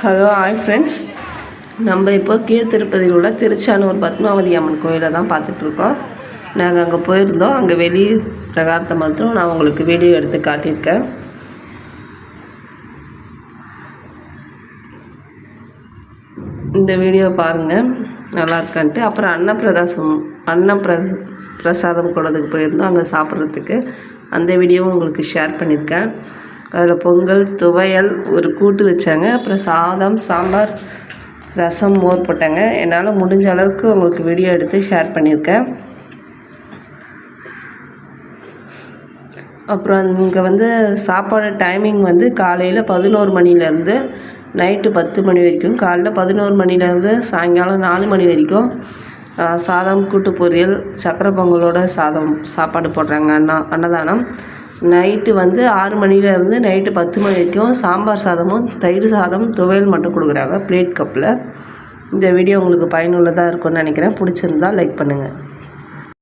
Hello hi friends நம்ம இப்போ கீழ் திருப்பதியில் உள்ள திருச்சானூர் பத்மாவதி அம்மன் கோயிலை தான் பார்த்துட்ருக்கோம். நாங்கள் அங்கே போயிருந்தோம். அங்கே வெளி பிரகாரத்தை மட்டும் நான் உங்களுக்கு வீடியோ எடுத்து காட்டியிருக்கேன். இந்த வீடியோ பாருங்கள் நல்லா இருக்கான்ட்டு. அப்புறம் அன்னப்பிரதாசம் அன்னப்பிர பிரசாதம் கூடதுக்கு போயிருந்தோம். அங்கே சாப்பிட்றதுக்கு. அந்த வீடியோவும் உங்களுக்கு ஷேர் பண்ணியிருக்கேன். அதில் பொங்கல் துவையல் ஒரு கூட்டு வச்சாங்க. அப்புறம் சாதம் சாம்பார் ரசம் மோர் போட்டாங்க. என்னால் முடிஞ்ச அளவுக்கு உங்களுக்கு வீடியோ எடுத்து ஷேர் பண்ணியிருக்கேன். அப்புறம் இங்கே வந்து சாப்பாடு டைமிங் வந்து காலையில் பதினோரு மணிலேருந்து நைட்டு பத்து மணி வரைக்கும். காலைல பதினோரு மணிலேருந்து சாயங்காலம் நாலு மணி வரைக்கும் சாதம் கூட்டு பொரியல் சக்கரை பொங்கலோட சாதம் சாப்பாடு போடுறாங்க அண்ணா அன்னதானம். நைட்டு வந்து ஆறு மணிலேருந்து நைட்டு பத்து மணி வரைக்கும் சாம்பார் சாதமும் தயிர் சாதம் துவையல் மட்டும் கொடுக்குறாங்க பிளேட் கப்பில் இந்த வீடியோ உங்களுக்கு பயனுள்ளதாக இருக்கும்னு நினைக்கிறேன். பிடிச்சிருந்தா லைக் பண்ணுங்கள்